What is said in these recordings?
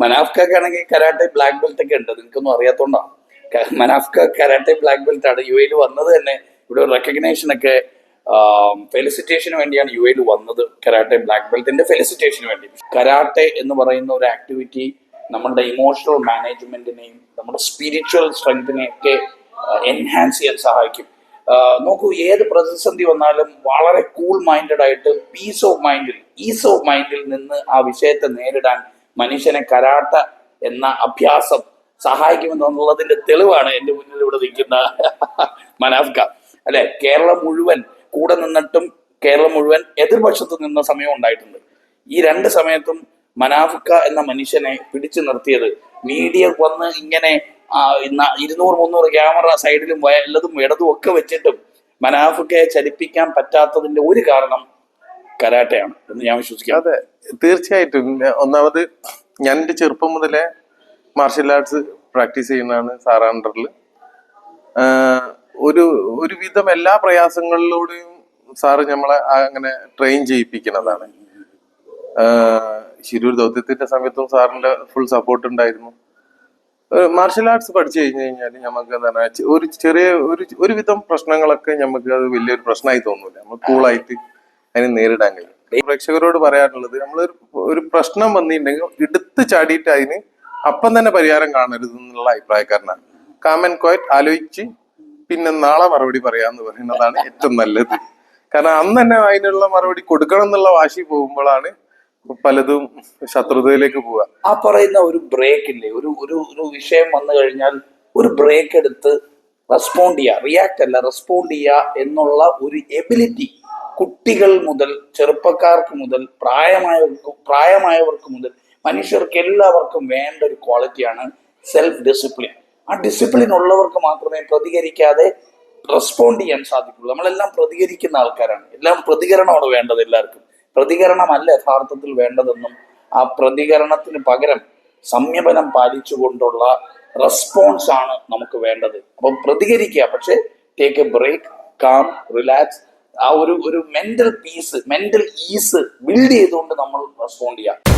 മനാഫ്ക്കാണെങ്കിൽ karate black belt ഒക്കെ ഉണ്ട്. നിനക്കൊന്നും അറിയാത്തോണ്ടാണ് മനാഫ്ക കരാട്ടെ ബ്ലാക്ക് ബെൽറ്റ് ആണ് യു എയിൽ വന്നത് തന്നെ. ഇവിടെ റെക്കഗ്നേഷൻ ഒക്കെ ഫെലിസിറ്റേഷന് വേണ്ടിയാണ് യു എയിൽ വന്നത് കരാട്ടെ ബ്ലാക്ക് ബെൽറ്റിന്റെ ഫെലിസിറ്റേഷന് വേണ്ടി. കരാട്ടെ എന്ന് പറയുന്ന ഒരു ആക്ടിവിറ്റി നമ്മുടെ ഇമോഷണൽ മാനേജ്മെന്റിനെയും നമ്മുടെ സ്പിരിച്വൽ സ്ട്രെങ്തിനെയും ഒക്കെ എൻഹാൻസ് ചെയ്യാൻ സഹായിക്കും. നോക്കൂ ഏത് പ്രതിസന്ധി വന്നാലും വളരെ കൂൾ മൈൻഡഡ് ആയിട്ട് പീസ് ഓഫ് മൈൻഡിൽ ഈസ് ഓഫ് മൈൻഡിൽ നിന്ന് ആ വിഷയത്തെ നേരിടാൻ മനുഷ്യനെ കരാട്ട എന്ന അഭ്യാസം സഹായിക്കുമെന്നുള്ളതിന്റെ തെളിവാണ് എന്റെ മുന്നിൽ ഇവിടെ നിൽക്കുന്ന മനാഫ്ക. അല്ലെ? കേരളം മുഴുവൻ കൂടെ നിന്നിട്ടും കേരളം മുഴുവൻ എതിർപക്ഷത്ത് നിന്ന സമയം ഉണ്ടായിട്ടുണ്ട്. ഈ രണ്ട് സമയത്തും മനാഫ്ക എന്ന മനുഷ്യനെ പിടിച്ചു നിർത്തിയത് മീഡിയ വന്ന് ഇങ്ങനെ ഇരുന്നൂറ് മുന്നൂറ് ക്യാമറ സൈഡിലും വല്ലതും ഇടതും ഒക്കെ വെച്ചിട്ടും മനാഫ്കയെ ചലിപ്പിക്കാൻ പറ്റാത്തതിന്റെ ഒരു കാരണം കരാട്ടയാണ് എന്ന് ഞാൻ വിശ്വസിക്കാം. അതെ തീർച്ചയായിട്ടും. ഒന്നാമത് ഞാൻ എന്റെ ചെറുപ്പം മുതലേ മാർഷ്യൽ ആർട്സ് പ്രാക്ടീസ് ചെയ്യുന്നതാണ് സാർ അണ്ടറിൽ ഒരു ഒരുവിധം എല്ലാ പ്രയാസങ്ങളിലൂടെയും സാറ് നമ്മളെ അങ്ങനെ ട്രെയിൻ ചെയ്യിപ്പിക്കുന്നതാണ്. ശിരൂർ ദൗത്യത്തിന്റെ സമയത്തും സാറിന്റെ ഫുൾ സപ്പോർട്ട് ഉണ്ടായിരുന്നു. മാർഷ്യൽ ആർട്സ് പഠിച്ചു കഴിഞ്ഞു കഴിഞ്ഞാൽ നമുക്ക് എന്താണ് ഒരു ചെറിയ ഒരു ഒരുവിധം പ്രശ്നങ്ങളൊക്കെ നമുക്ക് അത് വലിയൊരു പ്രശ്നമായി തോന്നൂല. നമ്മൾ കൂളായിട്ട് അതിനെ നേരിടാൻ കഴിയും. പ്രേക്ഷകരോട് പറയാനുള്ളത് നമ്മൾ ഒരു പ്രശ്നം വന്നിട്ടുണ്ടെങ്കിൽ എടുത്ത് ചാടിയിട്ട് അതിന് അപ്പം തന്നെ പരിഹാരം കാണരുത് എന്നുള്ള അഭിപ്രായക്കാരനാണ്. കാമൻ കോയറ്റ് ആലോചിച്ച് പിന്നെ നാളെ മറുപടി പറയാന്ന് പറയുന്നതാണ് ഏറ്റവും നല്ലത്. കാരണം അന്ന് തന്നെ അതിനുള്ള മറുപടി കൊടുക്കണം എന്നുള്ള വാശി പോകുമ്പോഴാണ് പലതും ശത്രുതയിലേക്ക് പോവുക. ആ പറയുന്ന ഒരു ബ്രേക്ക് ഇല്ലേ? ഒരു ഒരു ഒരു വിഷയം വന്നു കഴിഞ്ഞാൽ ഒരു ബ്രേക്ക് എടുത്ത് റെസ്പോണ്ട് ചെയ്യുക. റിയാക്ട് അല്ല റെസ്പോണ്ട് ചെയ്യുക എന്നുള്ള ഒരു എബിലിറ്റി കുട്ടികൾ മുതൽ ചെറുപ്പക്കാർക്ക് മുതൽ പ്രായമായവർക്ക് പ്രായമായവർക്ക് മുതൽ മനുഷ്യർക്ക് എല്ലാവർക്കും വേണ്ട ഒരു ക്വാളിറ്റിയാണ് സെൽഫ് ഡിസിപ്ലിൻ ആ ഡിസിപ്ലിൻ ഉള്ളവർക്ക് മാത്രമേ പ്രതികരിക്കാതെ റെസ്പോണ്ട് ചെയ്യാൻ സാധിക്കുള്ളൂ. നമ്മളെല്ലാം പ്രതികരിക്കുന്ന ആൾക്കാരാണ്. എല്ലാം പ്രതികരണമാണ് വേണ്ടത് എല്ലാവർക്കും. പ്രതികരണമല്ല യഥാർത്ഥത്തിൽ വേണ്ടതെന്നും ആ പ്രതികരണത്തിന് പകരം സംയമനം പാലിച്ചുകൊണ്ടുള്ള റെസ്പോൺസ് ആണ് നമുക്ക് വേണ്ടത്. അപ്പം പ്രതികരിക്കുക. പക്ഷേ take a break calm relax ആ ഒരു ഒരു mental peace mental ease build ചെയ്തുകൊണ്ട് നമ്മൾ റെസ്പോണ്ട് ചെയ്യുക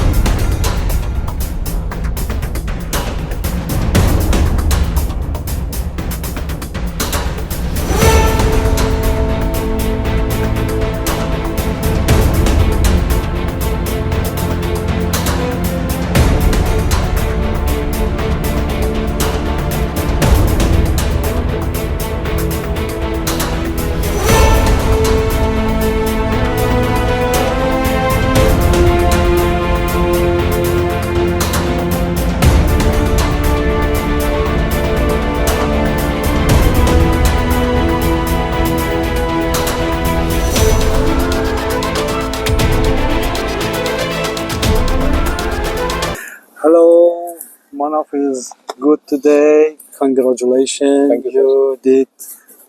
Manaf is good today. Congratulations, Thank you, you did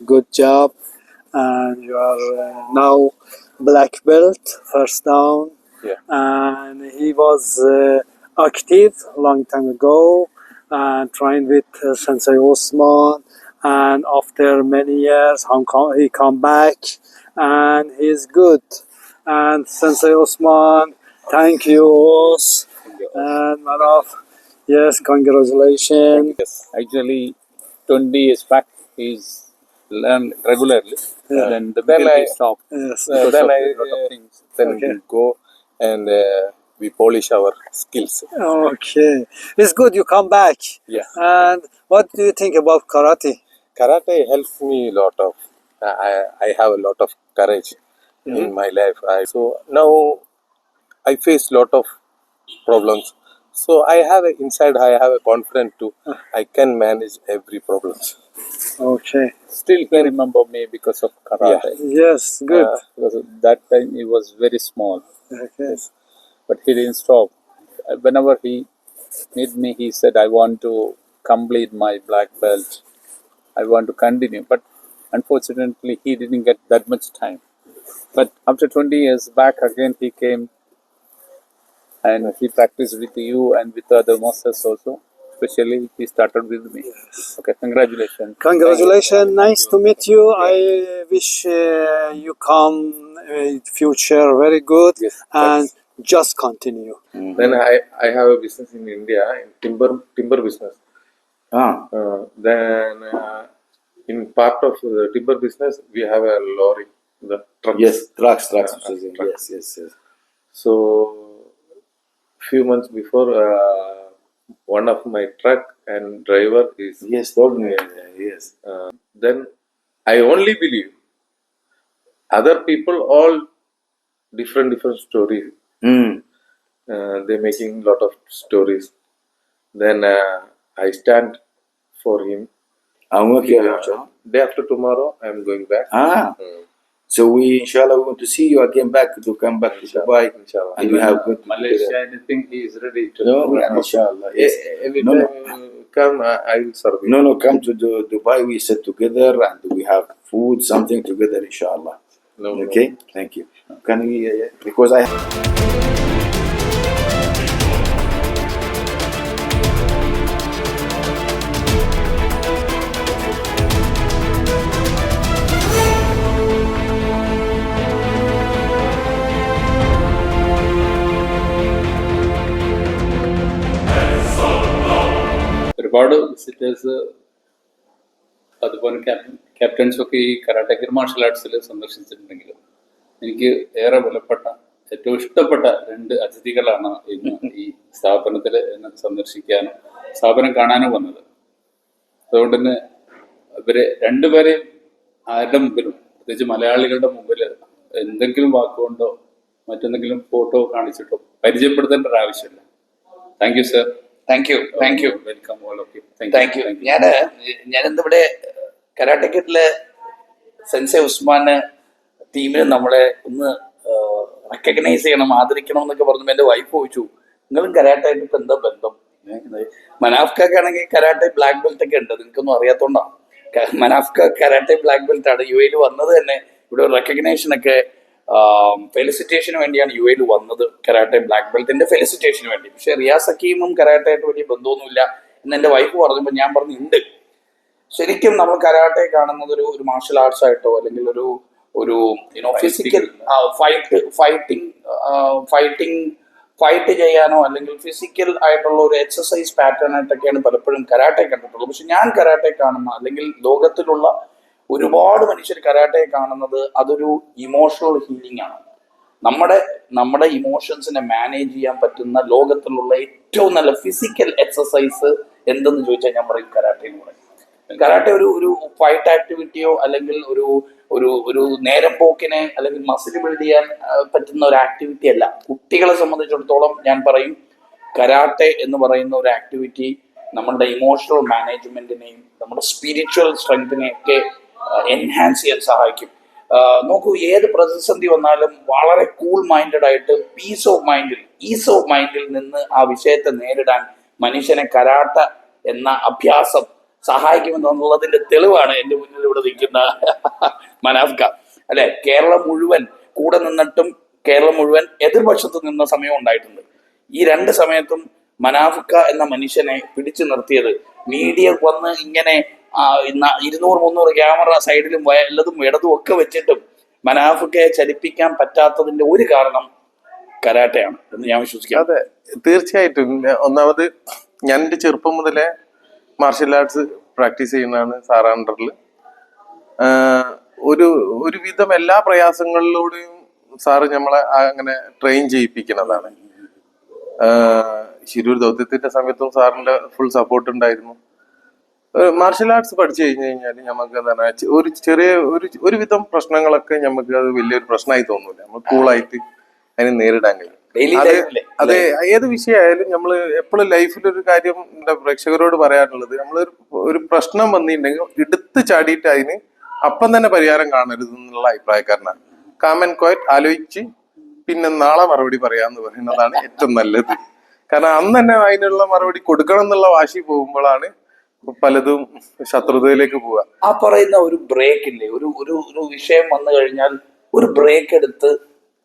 good job, and you are uh, now black belt, first down. Yeah. And he was uh, active long time ago, and trained with uh, Sensei Osman. And after many years, Hong Kong, he come back, and he's good. And Sensei Osman, thank you, Os. And Manaf, yes, congratulations. Yes, actually, 20 years back, he's learned regularly. Yeah. Then the Then belt I- he stopped. Yes. Uh, then of I a lot uh, of things. then Okay. we go and uh, we polish our skills. Okay. It's good you come back. Yeah. And what do you think about karate? Karate helps me a lot of. I I have a lot of courage in my life. I, so now I face lot of problems. So I have a, inside. I have a confidence to. I can manage every problem. Okay. Still, he remember me because of karate. Yes, good. Uh, Because at that time, he was very small, okay. but he didn't stop. Uh, Whenever he met me, he said, I want to complete my black belt. I want to continue. But unfortunately, he didn't get that much time. But after 20 years back, again, he came and he practiced with you and with other masters also. Especially, he started with me. Okay, congratulations. Congratulations. Nice to meet you. I wish uh, you come uh, future very good. Yes, And just continue. Then I, I have a business in India, in timber timber business. Ah, Uh, then uh, in part of the timber business, we have a lorry, the trucks. yes, trucks, trucks. Uh, trucks. Yes, yes, yes. So, few months before, uh, one of my truck and driver is. Yes, told me. Yes. Uh, then I only believe other people all different different stories. Mm. Uh, they're making lot of stories. Then uh, I stand for him. I'm working Uh, on it. day after tomorrow, I'm so we inshallah we want to see you again back to come back to Dubai Inshallah. and we have good Malaysia, anything, he is ready to. No, inshallah. Yes. Eh, Every No, no. come, I, I will serve you. No, no, come to Du- Dubai. We sit together and we have food, something together, inshallah. No, no. Okay, thank you. Can we? Uh, because I. ഒരുപാട് visitors അതുപോലെ captains ഒക്കെ ഈ കരാട്ടക്കിർ marshal ആർട്സിൽ സന്ദർശിച്ചിട്ടുണ്ടെങ്കിലും എനിക്ക് ഏറെ വിലപ്പെട്ട ഏറ്റവും ഇഷ്ടപ്പെട്ട രണ്ട് അതിഥികളാണ് ഇന്ന് ഈ സ്ഥാപനത്തിൽ എന്നെ സന്ദർശിക്കാനും സ്ഥാപനം കാണാനും വന്നത്. അതുകൊണ്ട് തന്നെ ഇവരെ രണ്ടുപേരെയും ആരുടെ മുമ്പിലും പ്രത്യേകിച്ച് മലയാളികളുടെ മുമ്പിൽ എന്തെങ്കിലും വാക്കുകൊണ്ടോ മറ്റെന്തെങ്കിലും ഫോട്ടോ കാണിച്ചിട്ടോ പരിചയപ്പെടുത്തേണ്ട ഒരു ആവശ്യമില്ല thank you sir thank you thank you welcome all of you thank you ഞാൻ ഞാനിന്നിവിടെ കരാട്ടക്കിട്ടിലെ സെൻസെ ഉസ്മാന് ടീമിന് നമ്മളെ ഒന്ന് റെക്കഗ്നൈസ് ചെയ്യണം ആദരിക്കണം എന്നൊക്കെ പറഞ്ഞു എന്റെ വൈഫ് ചോദിച്ചു നിങ്ങളും കരാട്ടായിട്ട് ഇപ്പം എന്താ ബന്ധം? മനാഫ്ക്കാണെങ്കിൽ കരാട്ടെ ബ്ലാക്ക് ബെൽറ്റ് ഒക്കെ ഉണ്ട് നിനക്കൊന്നും അറിയാത്തോണ്ടാണ് മനാഫ്ക കരാട്ടെ ബ്ലാക്ക് ബെൽറ്റ് ആണ് യു എയിൽ വന്നത് തന്നെ ഇവിടെ റെക്കഗ്നേഷൻ ഒക്കെ ഫെലിസിറ്റേഷന് വേണ്ടിയാണ് യു എയിൽ വന്നത് കരാട്ടെ ബ്ലാക്ക് ബെൽറ്റിന്റെ ഫെലിസിറ്റേഷന് വേണ്ടി. പക്ഷെ റിയാസ് ഹക്കീമും കരാട്ടയായിട്ട് വലിയ ബന്ധമൊന്നുമില്ല എന്ന് എന്റെ വൈഫ് പറഞ്ഞപ്പോൾ ഞാൻ പറഞ്ഞു ഉണ്ട്. ശരിക്കും നമ്മൾ കരാട്ടെ കാണുന്നത് ഒരു ഒരു മാർഷൽ ആർട്സ് ആയിട്ടോ അല്ലെങ്കിൽ ഒരു ഒരു you know physical fight fighting fighting fight ചെയ്യാനോ അല്ലെങ്കിൽ ഫിസിക്കൽ ആയിട്ടുള്ള ഒരു എക്സസൈസ് പാറ്റേൺ ആയിട്ടൊക്കെയാണ് പലപ്പോഴും കരാട്ടെ കണ്ടിട്ടുള്ളത്. പക്ഷെ ഞാൻ കരാട്ടെ കാണുന്ന അല്ലെങ്കിൽ ലോകത്തിലുള്ള ഒരുപാട് മനുഷ്യർ കരാട്ടെ കാണുന്നത് അതൊരു ഇമോഷണൽ ഹീലിംഗ് ആണ്. നമ്മുടെ നമ്മുടെ ഇമോഷൻസിനെ മാനേജ് ചെയ്യാൻ പറ്റുന്ന ലോകത്തിലുള്ള ഏറ്റവും നല്ല ഫിസിക്കൽ എക്സസൈസ് എന്തെന്ന് ചോദിച്ചാൽ ഞാൻ പറയും കരാട്ടെ എന്ന് പറയും. കരാട്ടെ ഒരു ഒരു ഫൈറ്റ് ആക്ടിവിറ്റിയോ അല്ലെങ്കിൽ ഒരു ഒരു ഒരു നേരം പോക്കിനെ അല്ലെങ്കിൽ മസിൽ ബിൽഡ് ചെയ്യാൻ പറ്റുന്ന ഒരു ആക്ടിവിറ്റി അല്ല. കുട്ടികളെ സംബന്ധിച്ചിടത്തോളം ഞാൻ പറയും കരാട്ടെ എന്ന് പറയുന്ന ഒരു ആക്ടിവിറ്റി നമ്മളുടെ ഇമോഷണൽ മാനേജ്മെന്റിനെയും നമ്മുടെ സ്പിരിച്വൽ സ്ട്രെങ്തിനെയൊക്കെ എൻഹാൻസ് ചെയ്യാൻ സഹായിക്കും. നോക്കൂ ഏത് പ്രതിസന്ധി വന്നാലും വളരെ കൂൾ മൈൻഡഡ് ആയിട്ട് പീസ് ഓഫ് മൈൻഡിൽ ഈസ് ഓഫ് മൈൻഡിൽ നിന്ന് ആ വിഷയത്തെ നേരിടാൻ മനുഷ്യനെ കരാട്ട എന്ന അഭ്യാസം സഹായിക്കുമെന്നുള്ളതിന്റെ തെളിവാണ് എന്റെ മുന്നിൽ ഇവിടെ നിൽക്കുന്ന മനാഫ്ക. അല്ലെ? കേരളം മുഴുവൻ കൂടെ നിന്നിട്ടും കേരളം മുഴുവൻ എതിർപക്ഷത്ത് നിന്ന സമയം ഉണ്ടായിട്ടുണ്ട്. ഈ രണ്ട് സമയത്തും മനാഫ്ക എന്ന മനുഷ്യനെ പിടിച്ചു നിർത്തിയത്. മീഡിയ വന്ന് ഇങ്ങനെ ഇരുന്നൂറ് മുന്നൂറ് ക്യാമറ സൈഡിലും വല്ലതും ഇടതും ഒക്കെ വെച്ചിട്ടും മനാഫ്ക്കയെ ചലിപ്പിക്കാൻ പറ്റാത്തതിന്റെ ഒരു കാരണം കരാട്ടയാണ് എന്ന് ഞാൻ വിശ്വസിക്കാം അതെ തീർച്ചയായിട്ടും. ഒന്നാമത് ഞാൻ എന്റെ ചെറുപ്പം മുതലേ മാർഷൽ ആർട്സ് പ്രാക്ടീസ് ചെയ്യുന്നതാണ് സാർ അണ്ടറിൽ. ഒരു ഒരുവിധം എല്ലാ പ്രയാസങ്ങളിലൂടെയും സാറ് നമ്മളെ അങ്ങനെ ട്രെയിൻ ചെയ്യിപ്പിക്കുന്നതാണ്. ശിരൂർ ദൗത്യത്തിന്റെ സമയത്തും സാറിന്റെ ഫുൾ സപ്പോർട്ട് ഉണ്ടായിരുന്നു. മാർഷൽ ആർട്സ് പഠിച്ചു കഴിഞ്ഞു കഴിഞ്ഞാൽ നമുക്ക് എന്താണ് ഒരു ചെറിയ ഒരു ഒരുവിധം പ്രശ്നങ്ങളൊക്കെ നമുക്ക് അത് വലിയൊരു പ്രശ്നമായി തോന്നൂല. നമ്മൾ കൂളായിട്ട് അതിനെ നേരിടാൻ കഴിയും. അതെ ഏത് വിഷയമായാലും നമ്മൾ എപ്പോഴും ലൈഫിൽ ഒരു കാര്യം എന്താ പ്രേക്ഷകരോട് പറയാനുള്ളത് നമ്മൾ ഒരു പ്രശ്നം വന്നിട്ടുണ്ടെങ്കിൽ എടുത്ത് ചാടിയിട്ട് അതിന് അപ്പം തന്നെ പരിഹാരം കാണരുത് എന്നുള്ള അഭിപ്രായക്കാരനാണ്. കാമൻ ക്വയറ്റ് ആലോചിച്ച് പിന്നെ നാളെ മറുപടി പറയാന്ന് പറയുന്നതാണ് ഏറ്റവും നല്ലത്. കാരണം അന്ന് തന്നെ അതിനുള്ള മറുപടി കൊടുക്കണം എന്നുള്ള വാശി പോകുമ്പോഴാണ് പലതും ശത്രുതയിലേക്ക് പോവുക. ആ പറയുന്ന ഒരു ബ്രേക്ക് ഇല്ലേ? ഒരു ഒരു ഒരു വിഷയം വന്നു കഴിഞ്ഞാൽ ഒരു ബ്രേക്ക് എടുത്ത്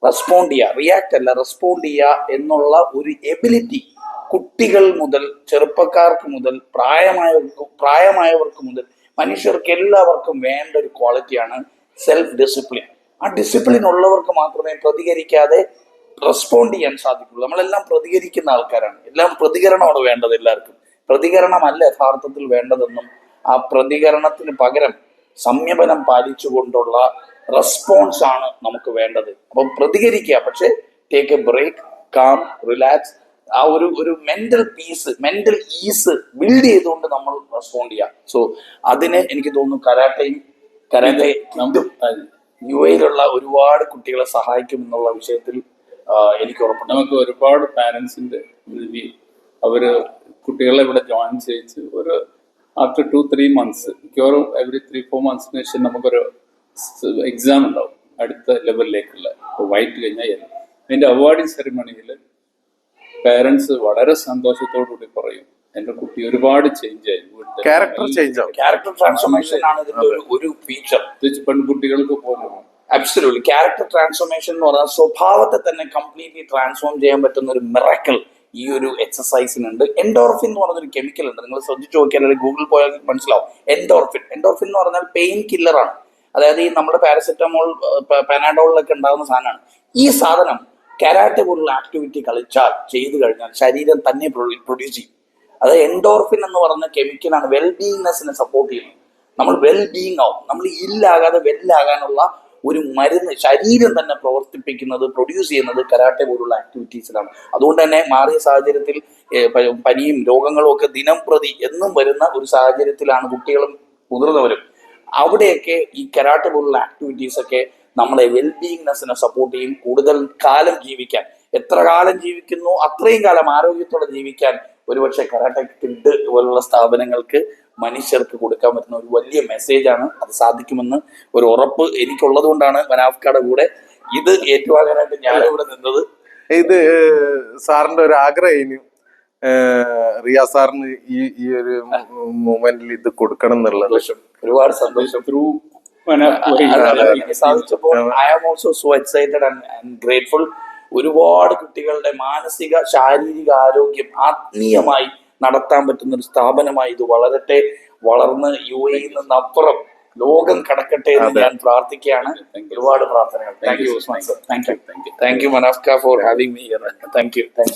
റെസ്പോണ്ട് ചെയ്യുക. റിയാക്ട് അല്ല റെസ്പോണ്ട് ചെയ്യുക എന്നുള്ള ഒരു എബിലിറ്റി കുട്ടികൾ മുതൽ ചെറുപ്പക്കാർക്ക് മുതൽ പ്രായമായവർക്ക് പ്രായമായവർക്ക് മുതൽ മനുഷ്യർക്ക് എല്ലാവർക്കും വേണ്ട ഒരു ക്വാളിറ്റിയാണ് സെൽഫ് ഡിസിപ്ലിൻ ആ ഡിസിപ്ലിൻ ഉള്ളവർക്ക് മാത്രമേ പ്രതികരിക്കാതെ റെസ്പോണ്ട് ചെയ്യാൻ സാധിക്കുള്ളൂ. നമ്മളെല്ലാം പ്രതികരിക്കുന്ന ആൾക്കാരാണ്. എല്ലാം പ്രതികരണമാണ് വേണ്ടത് എല്ലാവർക്കും. പ്രതികരണമല്ല യഥാർത്ഥത്തിൽ വേണ്ടതെന്നും ആ പ്രതികരണത്തിന് പകരം സംയമനം പാലിച്ചുകൊണ്ടുള്ള റെസ്പോൺസ് ആണ് നമുക്ക് വേണ്ടത്. അപ്പം പ്രതികരിക്കുക. പക്ഷേ take a break calm relax ആ ഒരു ഒരു mental peace mental ease build ചെയ്തുകൊണ്ട് നമ്മൾ റെസ്പോണ്ട് ചെയ്യാം സോ അതിന് എനിക്ക് തോന്നുന്നു കരാട്ടയും കരാട്ടെ യു എയിലുള്ള ഒരുപാട് കുട്ടികളെ സഹായിക്കും എന്നുള്ള വിഷയത്തിൽ എനിക്ക് ഉറപ്പുണ്ട്. നമുക്ക് ഒരുപാട് പാരൻസിന്റെ അവർ കുട്ടികളെ ഇവിടെ ജോയിൻ ചെയ്യിച്ച് ഒരു ആഫ്റ്റർ ടു ത്രീ മന്ത്സ് മിക്കവാറും എവറി ത്രീ ഫോർ മന്ത്സിന് ശേഷം നമുക്കൊരു എക്സാം ഉണ്ടാവും അടുത്ത ലെവലിലേക്കുള്ള വൈറ്റ് കഴിഞ്ഞാൽ അതിന്റെ അതിന്റെ അവാർഡിംഗ് സെറിമണിയിൽ പേരൻസ് വളരെ സന്തോഷത്തോടു കൂടി പറയും എന്റെ കുട്ടി ഒരുപാട് ചേഞ്ച് ആയി. ക്യാരക്ടർ ചേഞ്ച് ക്യാരക്ടർ ട്രാൻസ്ഫോർമേഷൻ ആണ് ഇതിന്റെ ഒരു ഫീച്ചർ പെൺകുട്ടികൾക്ക് പോലും. അബ്സല്യൂട്ട്ലി ക്യാരക്ടർ ട്രാൻസ്ഫോർമേഷൻ എന്ന് പറഞ്ഞാൽ സ്വഭാവത്തെ തന്നെ കംപ്ലീറ്റ്ലി ട്രാൻസ്ഫോം ചെയ്യാൻ പറ്റുന്ന ഒരു മിറക്കൽ ഈ ഒരു എക്സസൈസിനുണ്ട് എൻഡോർഫിൻ എന്ന് പറഞ്ഞൊരു കെമിക്കൽ ഉണ്ട്. നിങ്ങൾ ശ്രദ്ധിച്ചു നോക്കിയാൽ അല്ലെങ്കിൽ ഗൂഗിൾ പോയാൽ മനസ്സിലാവും. എൻഡോർഫിൻ എൻഡോർഫിൻ എന്ന് പറഞ്ഞാൽ പെയിൻ കില്ലറാണ് അതായത് ഈ നമ്മുടെ പാരസെറ്റമോൾ പാനാഡോളിലൊക്കെ ഉണ്ടാകുന്ന സാധനമാണ്. ഈ സാധനം കരാട്ടെ പോലുള്ള ആക്ടിവിറ്റി കളിച്ചാൽ ചെയ്തു കഴിഞ്ഞാൽ ശരീരം തന്നെ പ്രൊഡ്യൂസ് ചെയ്യും. അത് എൻഡോർഫിൻ എന്ന് പറഞ്ഞ കെമിക്കലാണ് വെൽ വെൽബീയിങ്നെസ്സിനെ സപ്പോർട്ട് ചെയ്യുന്നത് നമ്മൾ വെൽ ബീങ് ആവും. നമ്മൾ ഇല്ലാകാതെ വെല്ലാകാനുള്ള ഒരു മരുന്ന് ശരീരം തന്നെ പ്രവർത്തിപ്പിക്കുന്നത് പ്രൊഡ്യൂസ് ചെയ്യുന്നത് കരാട്ടെ പോലുള്ള ആക്ടിവിറ്റീസിലാണ് അതുകൊണ്ട് തന്നെ മാറിയ സാഹചര്യത്തിൽ പനിയും രോഗങ്ങളും ഒക്കെ ദിനം പ്രതി എന്നും വരുന്ന ഒരു സാഹചര്യത്തിലാണ് കുട്ടികളും മുതിർന്നവരും. അവിടെയൊക്കെ ഈ കരാട്ടെ പോലുള്ള ആക്ടിവിറ്റീസ് ഒക്കെ നമ്മളെ വെൽബീയിങ്നെസ്സിനെ സപ്പോർട്ട് ചെയ്യും കൂടുതൽ കാലം ജീവിക്കാൻ. എത്ര കാലം ജീവിക്കുന്നു അത്രയും കാലം ആരോഗ്യത്തോടെ ജീവിക്കാൻ ഒരുപക്ഷെ കരാട്ടെ കിഡ് പോലുള്ള സ്ഥാപനങ്ങൾക്ക് മനുഷ്യർക്ക് കൊടുക്കാൻ പറ്റുന്ന ഒരു വലിയ മെസ്സേജാണ് അത് സാധിക്കുമെന്ന് ഒരു ഉറപ്പ് എനിക്കുള്ളത് കൊണ്ടാണ് മനാഫ്കയുടെ കൂടെ ഇത് ഏറ്റുവാങ്ങാനായിട്ട് ഞാനിവിടെ നിന്നത് ഇത് സാറിന്റെ ഒരു ആഗ്രഹം റിയാ സാറിന് ഈ ഈ ഒരു മൂമെന്റിൽ ഇത് കൊടുക്കണം എന്നുള്ളത് സന്തോഷം ഒരുപാട് സന്തോഷം through സാധിച്ചപ്പോൾ I am also so excited and grateful ഒരുപാട് കുട്ടികളുടെ മാനസിക ശാരീരിക ആരോഗ്യം ആത്മീയമായി നടത്താൻ പറ്റുന്ന ഒരു സ്ഥാപനമായി ഇത് വളരട്ടെ വളർന്ന് യു എയിൽ നിന്നപ്പുറം ലോകം കടക്കട്ടെ എന്ന് ഞാൻ പ്രാർത്ഥിക്കുകയാണ്. ഒരുപാട് പ്രാർത്ഥനകൾ. Thank you Usman sir thank you thank you മനാഫ്ക for having me thank you thank you